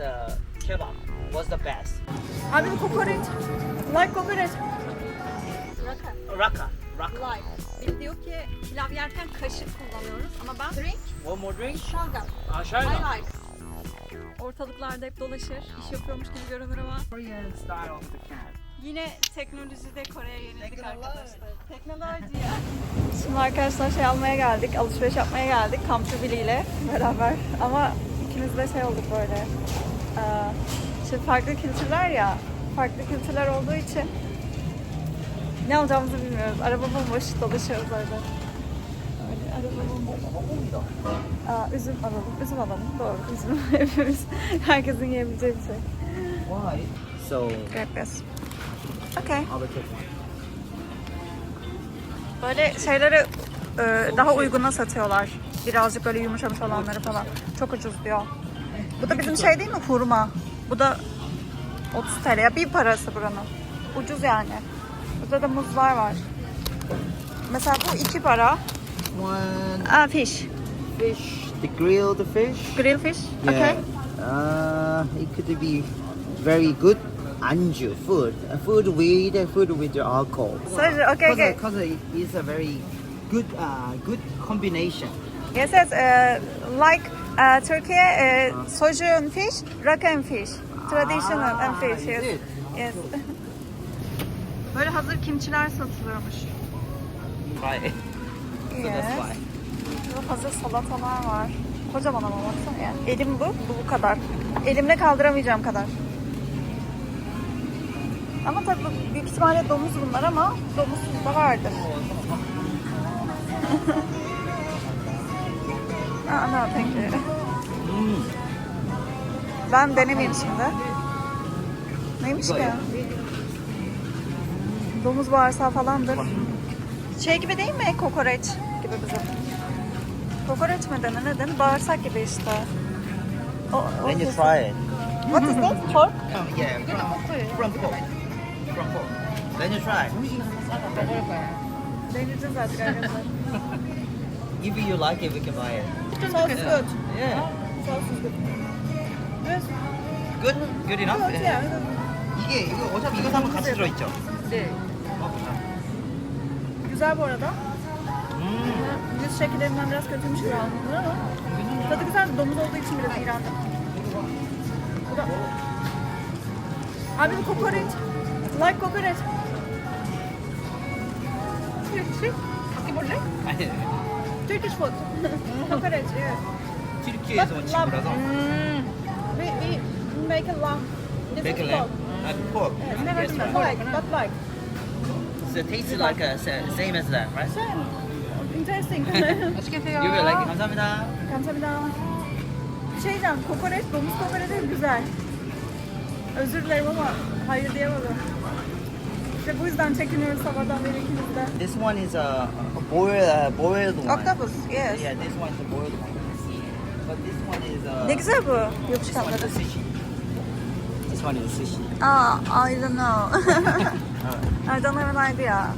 uh, kebab was the best. Abi kokoreç. Like kokoreç. Raka. Raka, raka. Like. Biri diyor ki pilav yerken kaşık kullanıyoruz ama ben drink One more drink. şalgam. Uh, I Shaina. like. Ortalıklarda hep dolaşır, iş yapıyormuş gibi görünür ama Korean style of the can. yine teknolojide Kore'ye yenildik Teknoloji. arkadaşlar. Teknoloji ya. Şimdi arkadaşlar şey almaya geldik, alışveriş yapmaya geldik Kamçı Billy ile beraber. Ama ikimiz de şey olduk böyle. Ee, şimdi farklı kültürler ya, farklı kültürler olduğu için ne alacağımızı bilmiyoruz. Araba bomboş dolaşıyoruz öyle. Öyle araba bomboş. Aa, üzüm alalım, üzüm alalım. Doğru, üzüm hepimiz. Herkesin yiyebileceği bir şey. Why? So. Okay. I'll take one. Böyle şeyleri e, daha uyguna satıyorlar. Birazcık böyle yumuşamış olanları falan. Çok ucuz diyor. Bu da bizim şey değil mi? Hurma. Bu da 30 TL. Ya bir parası buranın. Ucuz yani. Burada da muzlar var. Mesela bu iki para. One Aa, fish. fish, the grilled fish. Grill fish. Yeah. Okay. Uh, it could be very good anju food. Food with food with alcohol. Sorry, okay, okay. Because it is a very good uh, good combination. Yes, yes. Uh, like uh, Turkey, uh, soju and fish, raka and fish. Traditional and Ah, fish. is Yes. it? Yes. Böyle hazır kimçiler satılıyormuş. Right. So that's why. Burada hazır salatalar var. Kocaman ama baksana ya. Elim bu, bu bu kadar. Elimle kaldıramayacağım kadar. Ama tabii bu büyük ihtimalle domuz bunlar ama domuzsuz da vardır. Aa, no, thank you. Mm. Ben denemeyeyim şimdi. Neymiş ki? Domuz bağırsağı falandır. Şey gibi değil mi? Kokoreç gibi bizim. Kokoreç mi denir? Ne denir? Bağırsak gibi işte. O, o Then you try it. What is that? Pork? Oh, yeah, from, from pork. From pork. Then you try. Deneyeceğiz artık arkadaşlar. If you like it, we can buy it. Sauce is good. Yeah. Sauce is good. Yes, Good? Good enough? good, yeah. 이게 이거 어차피 이거 사면 같이 들어있죠? 네. 먹어보자. Güzel bu arada. 음. Yüz şekillerinden biraz kötüymüş gibi alındı ama tadı güzel. Domuz olduğu için biraz iğrendim. Bu da... Abi bu kokoreç. Like kokoreç. Türk Aki bol래? 아니 Turkish food. kokoreç, evet. 튀르키예에서 온 친구라서 Mm. We, we make a lamb. This Make a is lamb. pork. Uh, pork. Yes, never Yes, been pork. like, but like. So it tastes like a, sa- same as that, right? Same. Interesting. You will like it. 감사합니다. Kamsahamnida. Bir şey diyeceğim, kokoreç, domuz kokoreçi güzel. Özür dilerim ama hayır diyemedim. İşte bu yüzden çekiniyoruz sabahtan beri ikimiz de. This one is a, a boiled, uh, boiled one. Octopus, yes. Yeah, this one is a boiled one. But this one is a. Ne güzel bu This one is a sushi. This one is sushi. Aa, I don't know. I don't have an idea.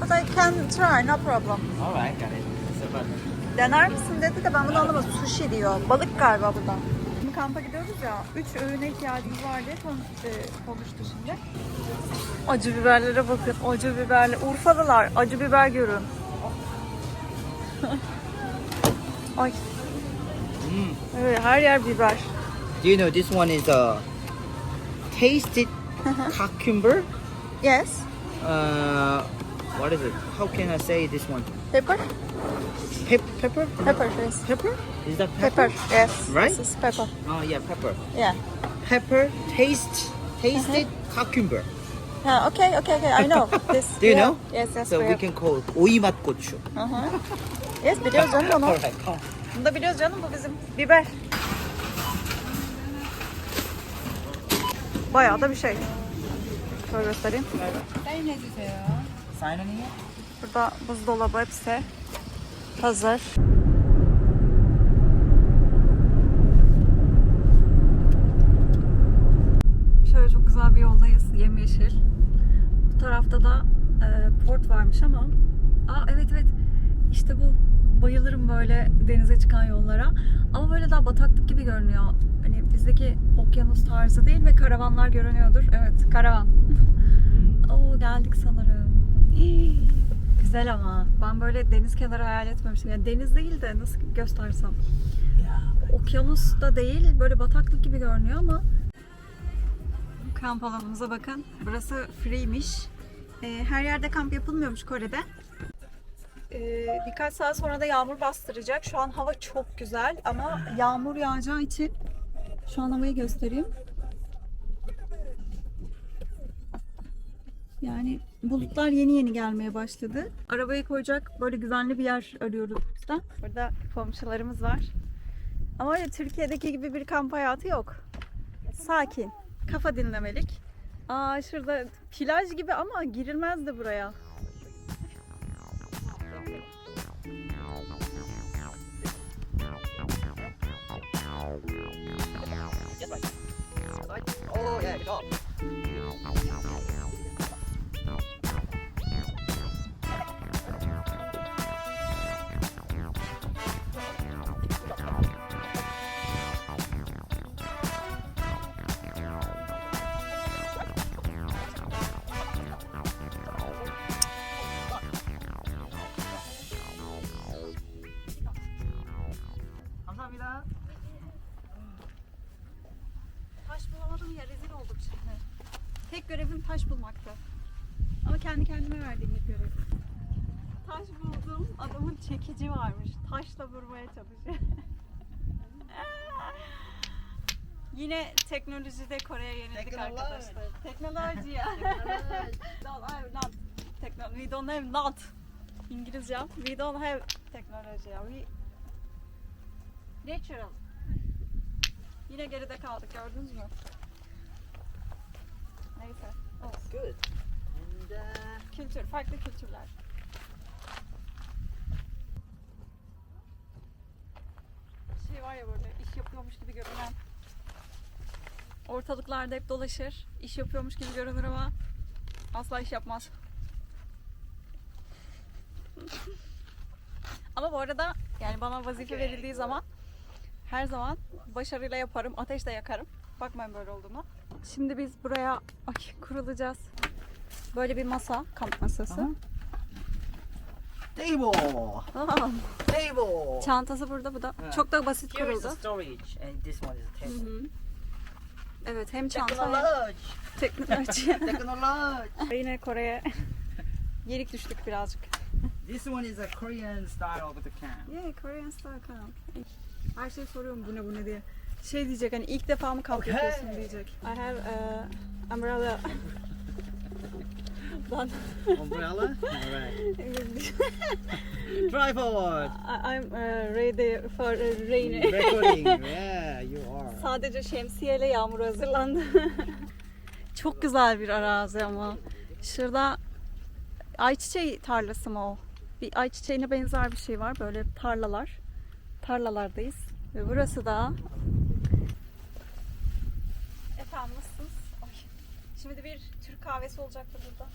But I can try, no problem. All right, got it. So, but Dener misin dedi de ben bunu anlamadım. Sushi diyor. Balık galiba burada. Şimdi kampa gidiyoruz ya. Üç öğüne ihtiyacımız var diye kon, e, konuştu şimdi. Acı biberlere bakın. Acı biberli. Urfalılar acı biber görün. Ay. mm. Evet, her yer biber. Do you know this one is a tasted cucumber? Yes. Uh, what is it? How can I say this one? Pepper? Pep- pepper? Pepper, yes. Pepper? Is that pepper? Pepper, yes. Right? This is pepper. Oh yeah, pepper. Yeah. Pepper taste tasted cucumber. Ha, okay, okay, okay. I know. This. Do you yeah. know? Yes, yes. So we have. can call it oimat gochu. Hı hı. Yes, biliyoruz canım onu. Alright, come. Bunu da biliyoruz canım bu bizim biber. Bayağı da bir şey. Şöyle göstereyim. Here? Burada buzdolabı hepsi hazır. Şöyle çok güzel bir yoldayız. Yemyeşil. Bu tarafta da e, port varmış ama Aa evet evet. İşte bu. Bayılırım böyle denize çıkan yollara. Ama böyle daha bataklık gibi görünüyor. Hani biz bizdeki okyanus tarzı değil ve karavanlar görünüyordur. Evet, karavan. Oo geldik sanırım. Güzel ama. Ben böyle deniz kenarı hayal etmemiştim. Yani deniz değil de nasıl göstersem. Okyanus da değil, böyle bataklık gibi görünüyor ama kamp alanımıza bakın. Burası free'miş. Ee, her yerde kamp yapılmıyormuş Kore'de. Ee, birkaç saat sonra da yağmur bastıracak. Şu an hava çok güzel ama yağmur yağacağı için şu an havayı göstereyim. Yani bulutlar yeni yeni gelmeye başladı. Arabayı koyacak böyle güvenli bir yer arıyoruz biz de. Burada komşularımız var. Ama öyle Türkiye'deki gibi bir kamp hayatı yok. Sakin, kafa dinlemelik. Aa şurada plaj gibi ama girilmez de buraya. Oh yeah, go. Taş bulmaktı. Ama kendi kendime verdiğim bir görev. Taş buldum. Adamın çekici varmış. Taşla vurmaya çalışıyor. Yine teknolojide Kore'ye yenildik Teknoloji. arkadaşlar. Teknoloji ya. no, I'm not. Techno- we don't have not. İngilizce. We don't have technology. We natural. Yine geride kaldık gördünüz mü? Neyse. Olsun. Good. And uh, Kültür, farklı kültürler. Şey var ya böyle iş yapıyormuş gibi görünen. Ortalıklarda hep dolaşır. iş yapıyormuş gibi görünür ama asla iş yapmaz. ama bu arada yani bana vazife verildiği zaman her zaman başarıyla yaparım. Ateş de yakarım. Bakmayın böyle olduğunu. Şimdi biz buraya ay, kurulacağız. Böyle bir masa, kamp masası. Aha. table. Aa, Table. çantası burada, bu da. Ha. Çok da basit Here is the kuruldu. storage, and this one is a Hı table. hı. Evet, hem çanta hem Technology. teknoloji. Technology. Yine Kore'ye yenik düştük birazcık. This one is a Korean style of the camp. Yeah, Korean style camp. Her şey soruyorum bu ne bu ne diye. Şey diyecek hani ilk defa mı kamp yapıyorsun diyecek. I have a umbrella. Lan. Umbrella. Alright. Try forward. I- I'm uh, ready for uh, rain. Recording. Yeah, you are. Sadece şemsiyeyle yağmur hazırlandı. Çok güzel bir arazi ama. Şurada ayçiçeği tarlası mı o? Bir ayçiçeğine benzer bir şey var. Böyle tarlalar. Tarlalardayız. Ve burası da Şimdi bir Türk kahvesi olacaktı burada.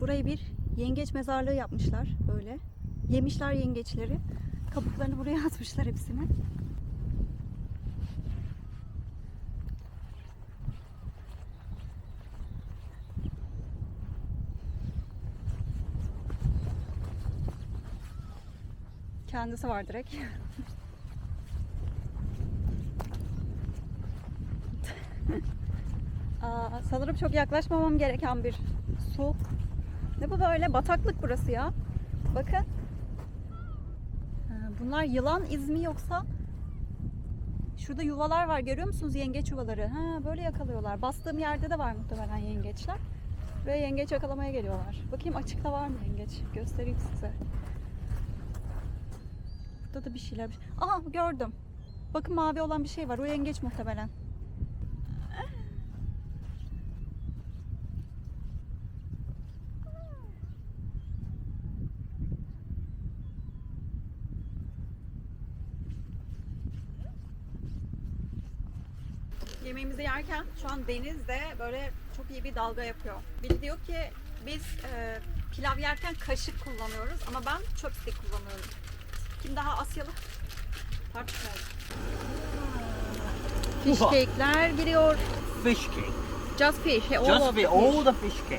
Burayı bir yengeç mezarlığı yapmışlar böyle. Yemişler yengeçleri. Kabuklarını buraya atmışlar hepsini. Kendisi var direkt. Aa, sanırım çok yaklaşmamam gereken bir su. Ne bu böyle? Bataklık burası ya. Bakın. Ha, Bunlar yılan iz mi yoksa Şurada yuvalar var görüyor musunuz yengeç yuvaları? Ha böyle yakalıyorlar. Bastığım yerde de var muhtemelen yengeçler. Ve yengeç yakalamaya geliyorlar. Bakayım açıkta var mı yengeç? Göstereyim size. Burada da bir şeyler. Aha gördüm. Bakın mavi olan bir şey var. O yengeç muhtemelen. Yemeğimizi yerken şu an denizde böyle çok iyi bir dalga yapıyor. Biri diyor ki biz e, pilav yerken kaşık kullanıyoruz ama ben chopstick kullanıyorum. Kim daha Asyalı? Tartışmayalım. Fish cake'ler giriyor. Fish cake. Just fish. All Just of the all fish. the fish cake.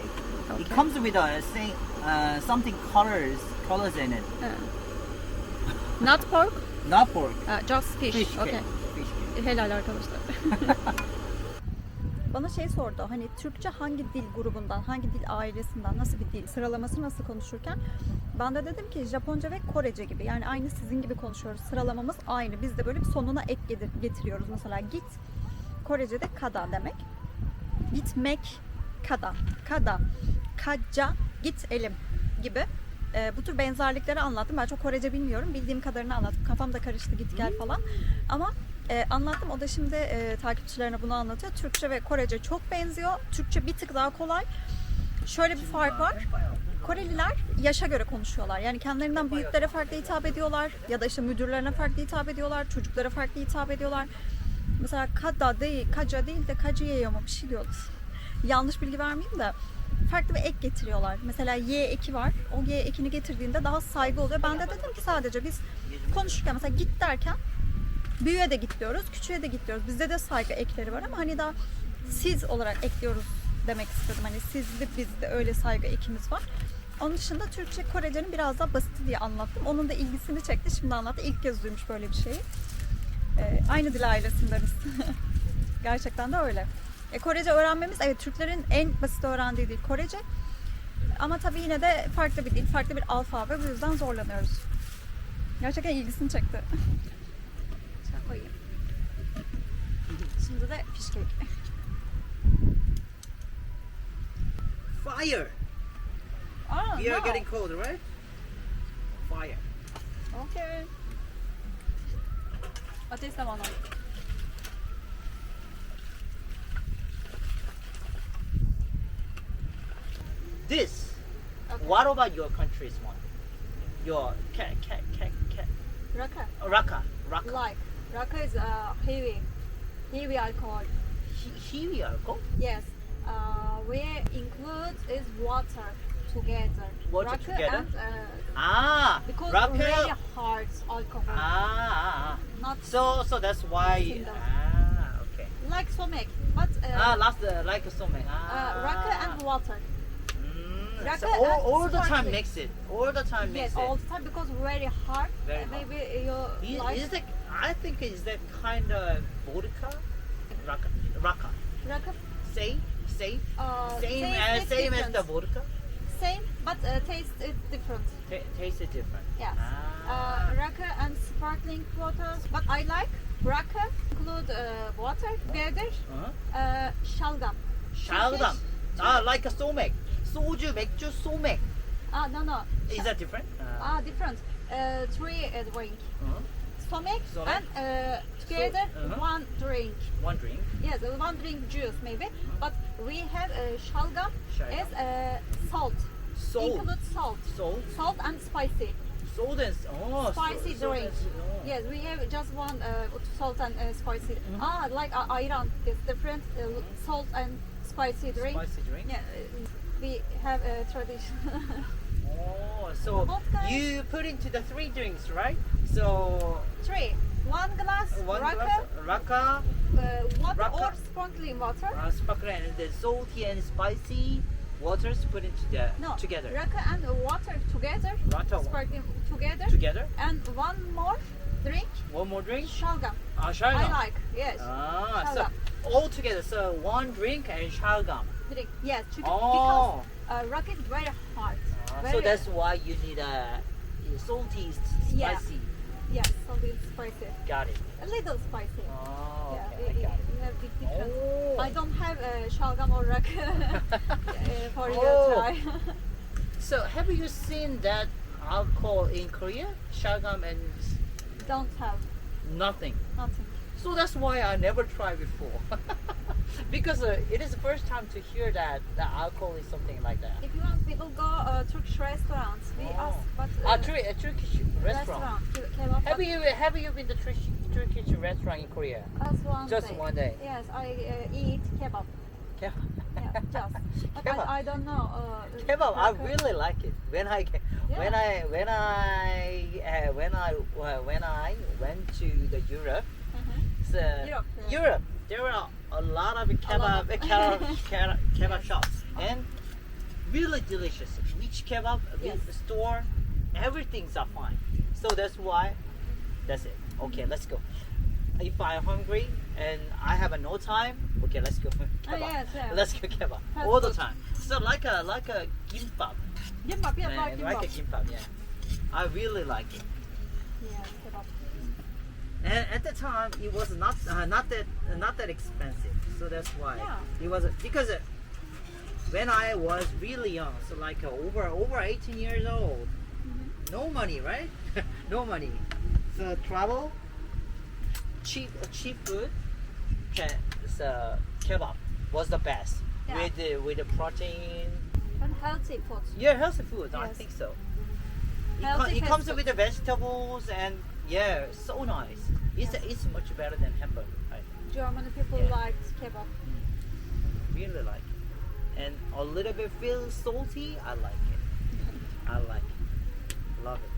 It Okay. comes with a say uh, something colors colors in it. Not pork, Not pork. uh, just fish. Fish. Okay. Cake. Helal arkadaşlar. Bana şey sordu hani Türkçe hangi dil grubundan, hangi dil ailesinden, nasıl bir dil, sıralaması nasıl konuşurken ben de dedim ki Japonca ve Korece gibi yani aynı sizin gibi konuşuyoruz. Sıralamamız aynı. Biz de böyle bir sonuna ek getir- getiriyoruz. Mesela git Korece'de kada demek. Gitmek kada. Kada. Kaca git elim gibi. Ee, bu tür benzerlikleri anlattım. Ben çok Korece bilmiyorum. Bildiğim kadarını anlattım. Kafam da karıştı git gel falan. Ama e, anlattım. O da şimdi e, takipçilerine bunu anlatıyor. Türkçe ve Korece çok benziyor. Türkçe bir tık daha kolay. Şöyle bir fark var. Koreliler yaşa göre konuşuyorlar. Yani kendilerinden büyüklere farklı hitap ediyorlar. Ya da işte müdürlerine farklı hitap ediyorlar. Çocuklara farklı hitap ediyorlar. Mesela kada değil, kaca değil de kaciye mı bir şey diyordu. Yanlış bilgi vermeyeyim de farklı bir ek getiriyorlar. Mesela y eki var. O y ekini getirdiğinde daha saygı oluyor. Ben de dedim ki sadece biz konuşurken mesela git derken büyüğe de git diyoruz, küçüğe de git. Bizde de saygı ekleri var ama hani daha siz olarak ekliyoruz demek istedim. Hani sizde bizde öyle saygı ekimiz var. Onun dışında Türkçe Korece'nin biraz daha basiti diye anlattım. Onun da ilgisini çekti. Şimdi anlattı. İlk kez duymuş böyle bir şeyi. Ee, aynı dil ailesindeniz. Gerçekten de öyle. E, Korece öğrenmemiz evet Türklerin en basit öğrendiği dil Korece. Ama tabii yine de farklı bir dil, farklı bir alfabe. Bu yüzden zorlanıyoruz. Gerçekten ilgisini çekti. Şimdi de fish cake. Fire. Aa, We are getting cold, right? Fire. Okay. Ateş zamanı. This. Okay. What about your country's one? Your cat cat cat cat. Raka. Raka. Raka. Like. Raka is uh, heavy. Heavy alcohol. He- Here we alcohol. Yes. Uh, we include is water together. Water Raka together? And, uh, Ah. because Raka. really hard alcohol. Ah, ah, ah. Not So so that's why. Single. Ah. Okay. like somek. But uh, Ah, last uh, like something. uh, Ah. raka and water. Mm, Raka so all, and all the time sparkling. mix it. All the time Yes, mix all the time because very hard. Very hard. Maybe you Is, like is that? I think is that kind of vodka? Raka. Raka. raka. Same. Same. Uh, Same taste as same as the vodka. Same, but uh, taste is different. Ta- taste is different. Yes. Ah. Uh, raka and sparkling water. But I like raka include uh, water together. uh-huh. Uh, shalgam. Shalgam. Ah, like a somek. Soju, 맥주, somek. Ah no no. Is that different? Ah different. Uh, three uh, drink. uh-huh. Stomach Stomach. and uh, together uh-huh. one drink. One drink. Yes, uh, one drink juice maybe. But we have uh, shalgam Shalgam. is uh, salt. Salt. Include salt. Salt. Salt and spicy. Salt and oh, Spicy so, so drink. that's- oh. Yes, we have just one uh, salt and uh, spicy. Ah, like uh, ayran is different. Uh, salt and spicy drink. Spicy drink. Yeah, uh, we have a tradition. Oh, so you put into the three drinks, right? So Three. One glass one raka, glass raka, uh, water Raka. or sparkling water. uh, sparkling, and the salty and spicy waters put into the no, together. Raka and water together. Raka. Sparkling together. Together. And one more drink. One more drink. Shalgam. Ah, I shalgam. like. Yes. Ah, so all together. So one drink and shalgam. drink. Yes. to- Oh. Because uh, raka is very hard. Very, so that's why you need a salty, s- Yeah. spicy. Yes, something spicy. Got it. A little spicy. Oh, yeah, okay, I got it. we have big difference. Oh. I don't have uh, shalgam or raka uh, for you to try. So have you seen that alcohol in Korea? Shalgam and don't have nothing. nothing. So that's why I never tried before. because uh, it is the first time to hear that the alcohol is something like that. If you want, we will go uh, Turkish restaurants. We Oh. ask, but uh, Ah, Tur- a Turkish restaurant. Ke- Kebab. Have you have you been to Turkish Turkish restaurant in Korea? Us one Just day. one day. Yes, I uh, eat kebab. Kebab. Yeah, just. But Kebab. I, I don't know. Uh, Kebab, I really like it. When I ca- when Yeah. I when I uh, when I uh, when I went to the Europe, uh, Europe, yeah. Europe, there are a lot of kebab, kebab, kebab, kebab shops, and really delicious. Which kebab Yes. the store, everything's are fine. So that's why, that's it. Okay, let's go. If I'm hungry and I have no time, okay, let's go for oh, kebab. yes, yeah. Let's go kebab Fast all the food. time. So like a like a gimbap, Gimbap, yeah, like like a gimbap, yeah. I really like it. Yeah, kebab. And at the time, it was not uh, not that uh, not that expensive, so that's why Yeah. it was because uh, when I was really young, so like uh, over over 18 years old, Mm-hmm. no money, right? no money. So travel, cheap uh, cheap food, ca- so kebab was the best Yeah. with the with the protein. And healthy food. Yeah, healthy food. I Yes. think so. It, Healthy it fast comes food. with the vegetables and yeah, so nice. It's it's much better than hamburger. I German people Yeah. like kebab. Mm. really like it. And a little bit feel salty. I like it. I like it. Love it.